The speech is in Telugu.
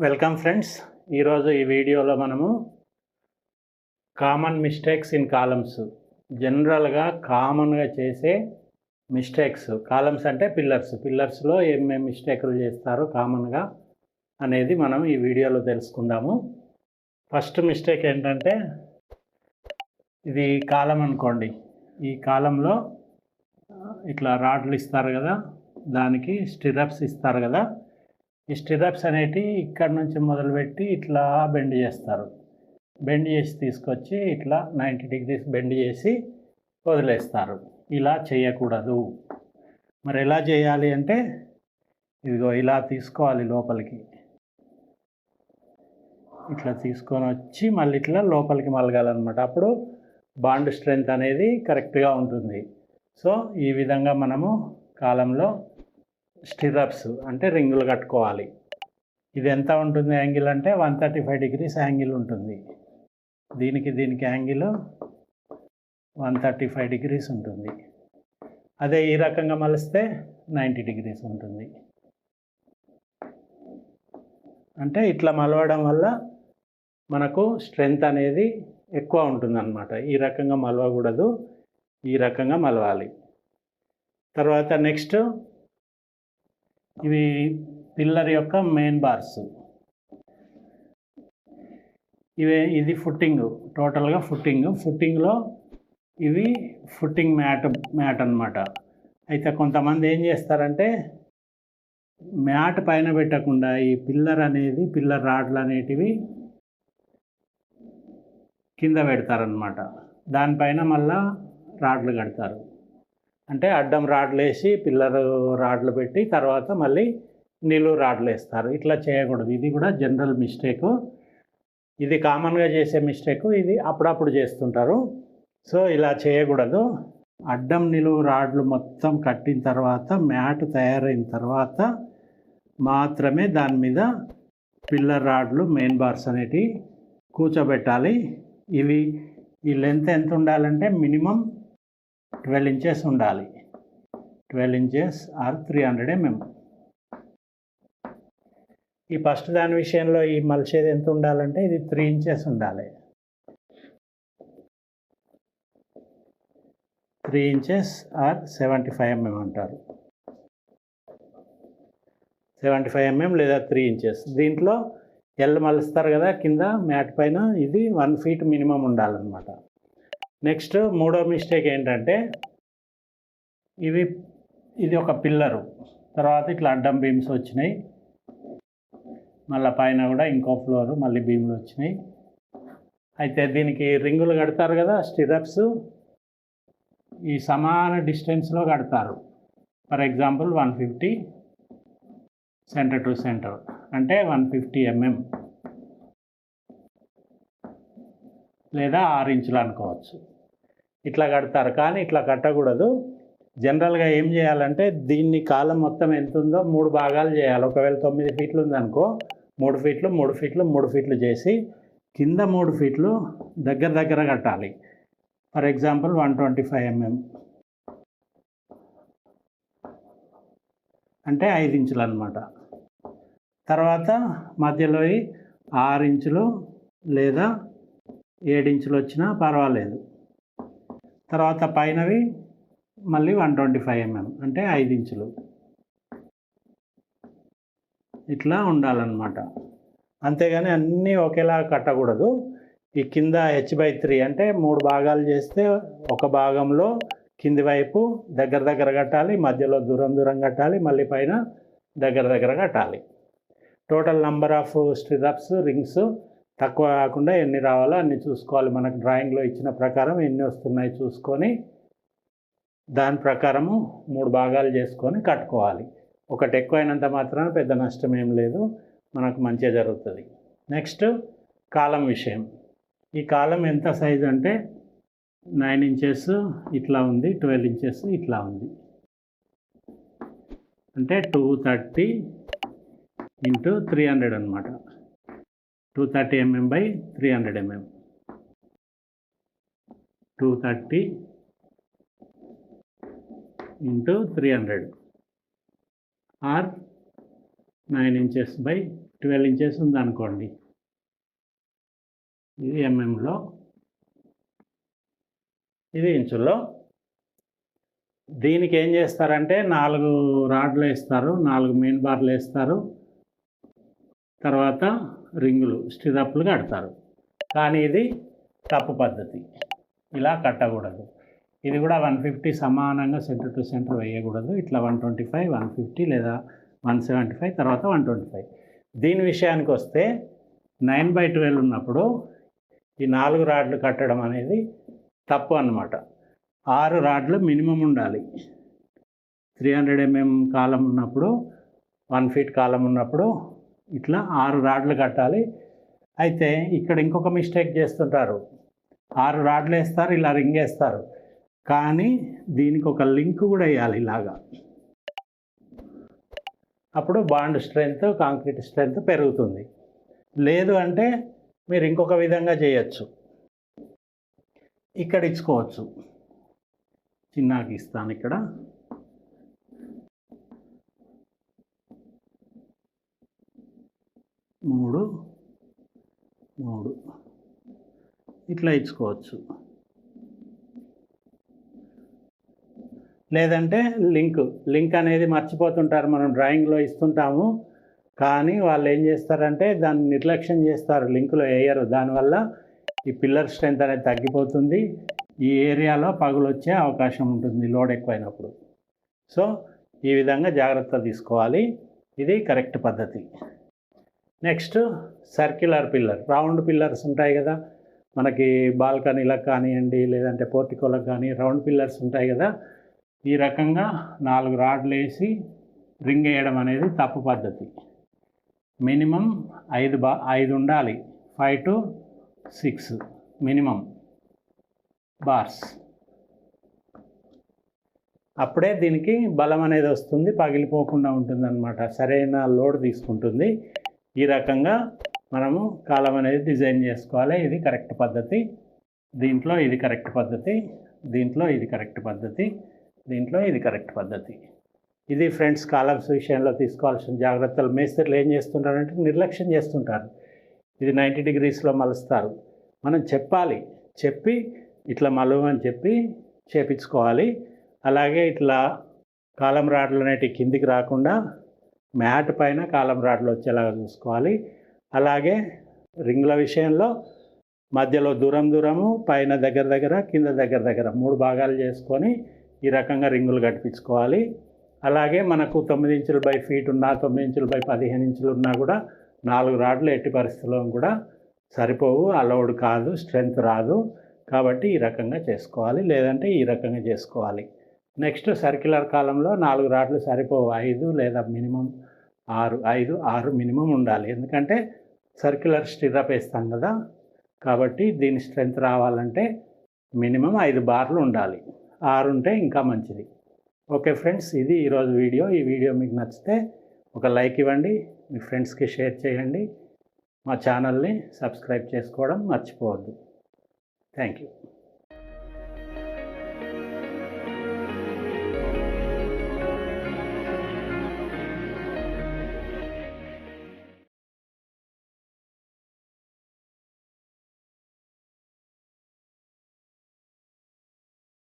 వెల్కమ్ ఫ్రెండ్స్ ఈరోజు ఈ వీడియోలో మనము కామన్ మిస్టేక్స్ ఇన్ కాలమ్స్ జనరల్గా కామన్గా చేసే మిస్టేక్స్ కాలమ్స్ అంటే పిల్లర్స్ పిల్లర్స్లో ఏమేమి మిస్టేకులు చేస్తారు కామన్గా అనేది మనం ఈ వీడియోలో తెలుసుకుందాము. ఫస్ట్ మిస్టేక్ ఏంటంటే ఇది కాలం అనుకోండి. ఈ కాలంలో ఇట్లా రాడ్లు ఇస్తారు కదా దానికి స్టిరప్స్ ఇస్తారు కదా ఈ స్టిరప్స్ అనేటివి ఇక్కడ నుంచి మొదలుపెట్టి ఇట్లా బెండ్ చేస్తారు. బెండ్ చేసి తీసుకొచ్చి ఇట్లా నైంటీ డిగ్రీస్ బెండ్ చేసి వదిలేస్తారు. ఇలా చేయకూడదు. మరి ఎలా చేయాలి అంటే ఇదిగో ఇలా తీసుకోవాలి లోపలికి. ఇట్లా తీసుకొని వచ్చి మళ్ళీ ఇట్లా లోపలికి మలగాలన్నమాట. అప్పుడు బాండ్ స్ట్రెంగ్త్ అనేది కరెక్ట్గా ఉంటుంది. సో ఈ విధంగా మనము కాలంలో స్టిరప్స్ అంటే రింగులు కట్టుకోవాలి. ఇది ఎంత ఉంటుంది యాంగిల్ అంటే one thirty five degrees angle ఉంటుంది. దీనికి దీనికి angle one thirty five degrees ఉంటుంది. అదే ఈ రకంగా మలిస్తే నైంటీ డిగ్రీస్ ఉంటుంది. అంటే ఇట్లా మలవడం వల్ల మనకు స్ట్రెంగ్త్ అనేది ఎక్కువ ఉంటుందన్నమాట. ఈ రకంగా మలవకూడదు. ఈ రకంగా మలవాలి. తర్వాత నెక్స్ట్ ఇవి పిల్లర్ యొక్క మెయిన్ బార్స్. ఇవి ఇది ఫుట్టింగ్ టోటల్గా ఫుట్టింగ్. ఫుట్టింగ్లో ఇవి ఫుట్టింగ్ మ్యాట్ మ్యాట్ అనమాట అయితే కొంతమంది ఏం చేస్తారంటే మ్యాట్ పైన పెట్టకుండా ఈ పిల్లర్ అనేది పిల్లర్ రాడ్లు అనేటివి కింద పెడతారనమాట దానిపైన మళ్ళా రాడ్లు కడతారు. అంటే అడ్డం రాడ్లు వేసి పిల్లర్ రాడ్లు పెట్టి తర్వాత మళ్ళీ నిలువు రాడ్లు వేస్తారు ఇట్లా చేయకూడదు. ఇది కూడా జనరల్ మిస్టేకు. ఇది కామన్గా చేసే మిస్టేక్. ఇది అప్పుడప్పుడు చేస్తుంటారు. సో ఇలా చేయకూడదు. అడ్డం నిలువు రాడ్లు మొత్తం కట్టిన తర్వాత మ్యాట్ తయారైన తర్వాత మాత్రమే దాని మీద పిల్లర్ రాడ్లు మెయిన్ బార్స్ అనేటివి కూర్చోబెట్టాలి. ఇవి ఈ లెంత్ ఎంత ఉండాలంటే మినిమం ట్వెల్వ్ ఇంచెస్ ఉండాలి. Twelve inches or three hundred mm. ఈ ఫస్ట్ దాని విషయంలో ఈ మలిసేది ఎంత ఉండాలంటే ఇది త్రీ ఇంచెస్ ఉండాలి. Three inches or seventy five mm అంటారు. సెవెంటీ ఫైవ్ ఎంఎం లేదా త్రీ ఇంచెస్. దీంట్లో ఎల్ మలుస్తారు కదా కింద మ్యాట్ పైన ఇది వన్ ఫీట్ మినిమం ఉండాలన్నమాట. నెక్స్ట్ మూడో మిస్టేక్ ఏంటంటే ఇవి ఇది ఒక పిల్లరు. తర్వాత ఇట్లా అడ్డం బీమ్స్ వచ్చినాయి. మళ్ళీ పైన కూడా ఇంకో ఫ్లోర్ మళ్ళీ బీమ్లు వచ్చినాయి. అయితే దీనికి రింగులు కడతారు కదా స్టిరప్స్. ఈ సమాన డిస్టెన్స్లో కడతారు. For example one fifty centre to centre అంటే వన్ ఫిఫ్టీ ఎంఎం. లేదా ఆరు ఇంచులు అనుకోవచ్చు. ఇట్లా కడతారు. కానీ ఇట్లా కట్టకూడదు. జనరల్గా ఏం చేయాలంటే దీన్ని కాలం మొత్తం ఎంత ఉందో మూడు భాగాలు చేయాలి. ఒకవేళ తొమ్మిది ఫీట్లు ఉందనుకో మూడు ఫీట్లు మూడు ఫీట్లు మూడు ఫీట్లు చేసి కింద మూడు ఫీట్లు దగ్గర దగ్గర కట్టాలి. For example one twenty five mm. అంటే ఐదు ఇంచులు అనమాట తర్వాత మధ్యలో ఆరు ఇంచులు లేదా ఏడించులు వచ్చినా పర్వాలేదు. తర్వాత పైనవి మళ్ళీ వన్ ట్వంటీ ఫైవ్ ఎంఎం అంటే ఐదు ఇంచులు. ఇట్లా ఉండాలన్నమాట. అంతేగాని అన్నీ ఒకేలా కట్టకూడదు. ఈ కింద హెచ్ బై త్రీ అంటే మూడు భాగాలు చేస్తే ఒక భాగంలో కింది వైపు దగ్గర దగ్గర కట్టాలి మధ్యలో దూరం దూరం కట్టాలి మళ్ళీ పైన దగ్గర దగ్గర కట్టాలి. Total number of stirrups rings తక్కువ కాకుండా ఎన్ని రావాలో అన్ని చూసుకోవాలి. మనకు డ్రాయింగ్లో ఇచ్చిన ప్రకారం ఎన్ని వస్తున్నాయి చూసుకొని దాని ప్రకారము మూడు భాగాలు చేసుకొని కట్టుకోవాలి. ఒకటి ఎక్కువైనంత మాత్రాన పెద్ద నష్టం ఏం లేదు. మనకు మంచిగా జరుగుతుంది. నెక్స్ట్ కాలం విషయం. ఈ కాలం ఎంత సైజ్ అంటే నైన్ ఇంచెస్ ఇట్లా ఉంది ట్వెల్వ్ ఇంచెస్ ఇట్లా ఉంది. అంటే two thirty into three hundred అనమాట two thirty mm by three hundred mm two thirty into three hundred or nine inches by twelve inches ఉందనుకోండి ఇది ఎంఎంలో ఇది ఇంచుల్లో. దీనికి ఏం చేస్తారంటే నాలుగు రాడ్లు వేస్తారు నాలుగు మెయిన్ బార్లు వేస్తారు. తర్వాత రింగులు స్టిరప్లు కడతారు. కానీ ఇది తప్పు పద్ధతి. ఇలా కట్టకూడదు. ఇది కూడా వన్ ఫిఫ్టీ సమానంగా సెంటర్ టు సెంటర్ వేయకూడదు. ఇట్లా one twenty five one fifty లేదా వన్ సెవెంటీ ఫైవ్ తర్వాత వన్ ట్వంటీ ఫైవ్. దీని విషయానికి వస్తే నైన్ బై ట్వెల్వ్ ఉన్నప్పుడు ఈ నాలుగు రాడ్లు కట్టడం అనేది తప్పు అన్నమాట. ఆరు రాడ్లు మినిమం ఉండాలి. త్రీ హండ్రెడ్ ఎంఎం కాలం ఉన్నప్పుడు వన్ ఫీట్ కాలం ఉన్నప్పుడు ఇట్లా ఆరు రాడ్లు కట్టాలి. అయితే ఇక్కడ ఇంకొక మిస్టేక్ చేస్తుంటారు. ఆరు రాడ్లు వేస్తారు ఇలా రింగ్ వేస్తారు. కానీ దీనికి ఒక లింక్ కూడా వేయాలి ఇలాగా. అప్పుడు బాండ్ స్ట్రెంగ్త్ కాంక్రీట్ స్ట్రెంగ్త్ పెరుగుతుంది. లేదు అంటే మీరు ఇంకొక విధంగా చేయొచ్చు. ఇక్కడ ఇచ్చుకోవచ్చు. చిన్నకి ఇస్తాను ఇక్కడ. మూడు మూడు. ఇట్లా ఇచ్చుకోవచ్చు. లేదంటే లింక్ లింక్ అనేది మర్చిపోతుంటారు మనం డ్రాయింగ్లో ఇస్తుంటాము. కానీ వాళ్ళు ఏం చేస్తారంటే దాన్ని నిర్లక్ష్యం చేస్తారు లింకులో వేయరు. దానివల్ల ఈ పిల్లర్ స్ట్రెంత్ అనేది తగ్గిపోతుంది. ఈ ఏరియాలో పగులు వచ్చే అవకాశం ఉంటుంది లోడ్ ఎక్కువైనప్పుడు. సో ఈ విధంగా జాగ్రత్త తీసుకోవాలి. ఇది కరెక్ట్ పద్ధతి. Next circular pillar round pillars ఉంటాయి కదా. మనకి బాల్కనీలకు కానివ్వండి లేదంటే పోర్టికోలకు కానీ రౌండ్ పిల్లర్స్ ఉంటాయి కదా. ఈ రకంగా నాలుగు రాడ్లు వేసి రింగ్ వేయడం అనేది తప్పు పద్ధతి. మినిమం ఐదు బా ఐదు ఉండాలి. Five to six minimum bars అప్పుడే దీనికి బలం అనేది వస్తుంది పగిలిపోకుండా ఉంటుందన్నమాట. సరైన లోడ్ తీసుకుంటుంది. ఈ రకంగా మనము కాలం అనేది డిజైన్ చేసుకోవాలి. ఇది కరెక్ట్ పద్ధతి. దీంట్లో ఇది కరెక్ట్ పద్ధతి. దీంట్లో ఇది కరెక్ట్ పద్ధతి. దీంట్లో ఇది కరెక్ట్ పద్ధతి. ఇది ఫ్రెండ్స్ కాలమ్స్ విషయంలో తీసుకోవాల్సిన జాగ్రత్తలు. మేస్త్రులు ఏం చేస్తుంటారంటే నిర్లక్ష్యం చేస్తుంటారు. ఇది నైంటీ డిగ్రీస్లో మలుస్తారు. మనం చెప్పాలి. చెప్పి ఇట్లా మలవని చెప్పి చేపించుకోవాలి. అలాగే ఇట్లా కాలం రాడ్లు అనేటివి కిందికి రాకుండా మ్యాట్ పైన కాలం రాడ్లు వచ్చేలాగా చూసుకోవాలి. అలాగే రింగుల విషయంలో మధ్యలో దూరం దూరము పైన దగ్గర దగ్గర కింద దగ్గర దగ్గర మూడు భాగాలు చేసుకొని ఈ రకంగా రింగులు కట్టించుకోవాలి. అలాగే మనకు తొమ్మిది ఇంచులు బై ఫీట్ ఉన్నా తొమ్మిది ఇంచులు బై పదిహేను ఇంచులు ఉన్నా కూడా నాలుగు రాడ్లు ఎట్టి పరిస్థితుల్లో కూడా సరిపోవు అలౌడ్ కాదు స్ట్రెంగ్త్ రాదు. కాబట్టి ఈ రకంగా చేసుకోవాలి. లేదంటే ఈ రకంగా చేసుకోవాలి. నెక్స్ట్ సర్క్యులర్ కాలంలో నాలుగు రాట్లు సరిపోవు. ఐదు లేదా మినిమం ఆరు ఐదు ఆరు మినిమం ఉండాలి. ఎందుకంటే సర్క్యులర్ స్టిరప్ వేస్తాం కదా. కాబట్టి దీని స్ట్రెంగ్త్ రావాలంటే మినిమం ఐదు బార్లు ఉండాలి. ఆరు ఉంటే ఇంకా మంచిది. ఓకే ఫ్రెండ్స్ ఇది ఈరోజు వీడియో. ఈ వీడియో మీకు నచ్చితే ఒక లైక్ ఇవ్వండి. మీ ఫ్రెండ్స్కి షేర్ చేయండి. మా ఛానల్ని సబ్స్క్రైబ్ చేసుకోవడం మర్చిపోవద్దు. Thank you.